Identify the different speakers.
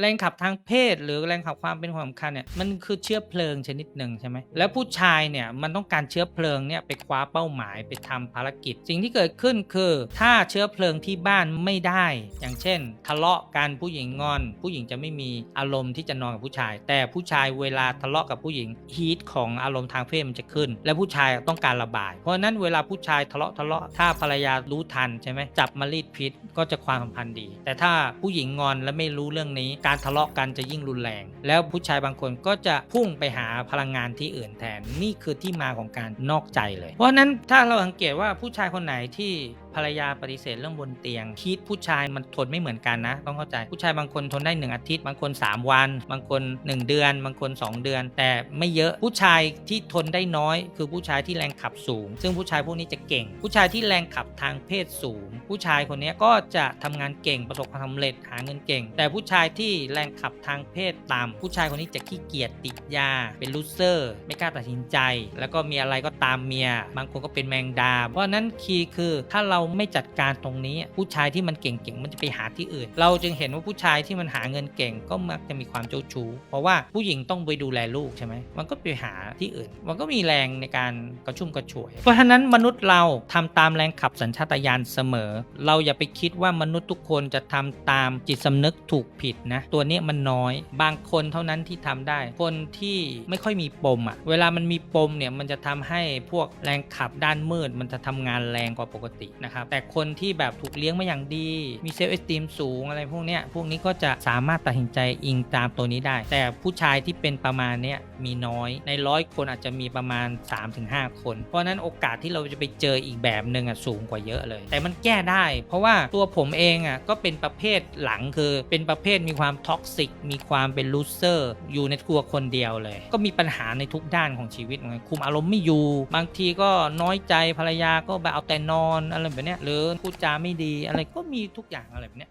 Speaker 1: แรงขับทางเพศ หรือแรงขับความเป็นความสำคัญเนี่ยมันคือเชื้อเพลิงชนิดหนึ่งใช่ไหมแล้วผู้ชายเนี่ยมันต้องการเชื้อเพลิงเนี่ยไปคว้าเป้าหมายไปทำภารกิจ สิ่งที่เกิดขึ้นคือ ถ้าเชื้อเพลิงที่บ้านไม่ได้ อย่างเช่น ทะเลาะกันผู้หญิงงอน ผู้หญิงจะไม่มีอารมณ์ที่จะนอนกับผู้ชาย แต่ผู้ชายเวลาทะเลาะกับผู้หญิงฮีทของอารมณ์ทางเพศมันจะขึ้น และผู้ชายต้องการระบาย เพราะฉะนั้นเวลาผู้ชายทะเลาะทะเลาะถ้าภรรยารู้ทันใช่ไหมจับมารีดพิษก็จะความสัมพันธ์ดี แต่ถ้าผู้หญิงงอนและไม่รู้เรื่องนี้การทะเลาะกันจะยิ่งรุนแรง แล้วผู้ชายบางคนก็จะพุ่งไปหาพลังงานที่อื่นแทนนี่คือที่มาของการนอกใจเลย เพราะนั้นถ้าเราสังเกตว่าผู้ชายคนไหนที่ภรรยาปฏิเสธเรื่องบนเตียงคิดผู้ชายมันทนไม่เหมือนกันนะ ต้องเข้าใจผู้ชายบางคนทนได้ 1 อาทิตย์ บางคน 3 วัน บางคน 1 เดือน บางคน 2 เดือน แต่ไม่เยอะผู้ชายที่ทนได้น้อย คือผู้ชายที่แรงขับสูง ซึ่งผู้ชายพวกนี้จะเก่ง ผู้ชายที่แรงขับทางเพศสูง ผู้ชายคนนี้ก็จะทำงานเก่งประสบความสำเร็จหาเงินเก่ง แต่ผู้ชายที่แรงขับทางเพศต่ำผู้ชายคนนี้จะขี้เกียจติดยา เป็นลูเซอร์ ไม่กล้าตัดสินใจ แล้วก็มีอะไรก็ตามเมีย บางคนก็เป็นแมงดา เพราะนั้นคีย์คือถ้าเราไม่จัดการตรงนี้ ผู้ชายที่มันเก่งๆ มันจะไปหาที่อื่น เราจึงเห็นว่าผู้ชายที่มันหาเงินเก่งก็มักจะมีความเจ้าชู้ เพราะว่าผู้หญิงต้องไปดูแลลูกใช่ไหมมันก็ไปหาที่อื่น มันก็มีแรงในการกระชุ่มกระชวย เพราะฉะนั้นมนุษย์เราทำตามแรงขับสัญชาตญาณเสมอ เราอย่าไปคิดว่ามนุษย์ทุกคนจะทำตามจิตสำนึกถูกผิดนะตัวนี้มันน้อย บางคนเท่านั้นที่ทำได้ คนที่ไม่ค่อยมีปมอะ่ะ เวลามันมีปมเนี่ยมันจะทำให้พวกแรงขับด้านมืด มันจะทำงานแรงกว่าปกตินะครับ แต่คนที่แบบถูกเลี้ยงมาอย่างดี มีเซลล์เอสติมสูงอะไรพวกเนี้ย พวกนี้ก็จะสามารถตัดสินใจอิงตามตัวนี้ได้ แต่ผู้ชายที่เป็นประมาณเนี้ยมีน้อย ในร้อยคนอาจจะมีประมาณ 3-5 คน เพราะนั้นโอกาสที่เราจะไปเจออีกแบบหนึ่งอะสูงกว่าเยอะเลย แต่มันแก้ได้ เพราะว่าตัวผมเองอะก็เป็นประเภทหลังคือเป็นประเภทมีความท็อกซิก มีความเป็นลูเซอร์ อยู่ในตัวคนเดียวเลย ก็มีปัญหาในทุกด้านของชีวิตไงคุมอารมณ์ไม่อยู่ บางทีก็น้อยใจภรรยาก็แบบเอาแต่นอนอะไรแบบเนี้ยหรือพูดจาไม่ดีอะไรก็มีทุกอย่างอะไรแบบเนี้ย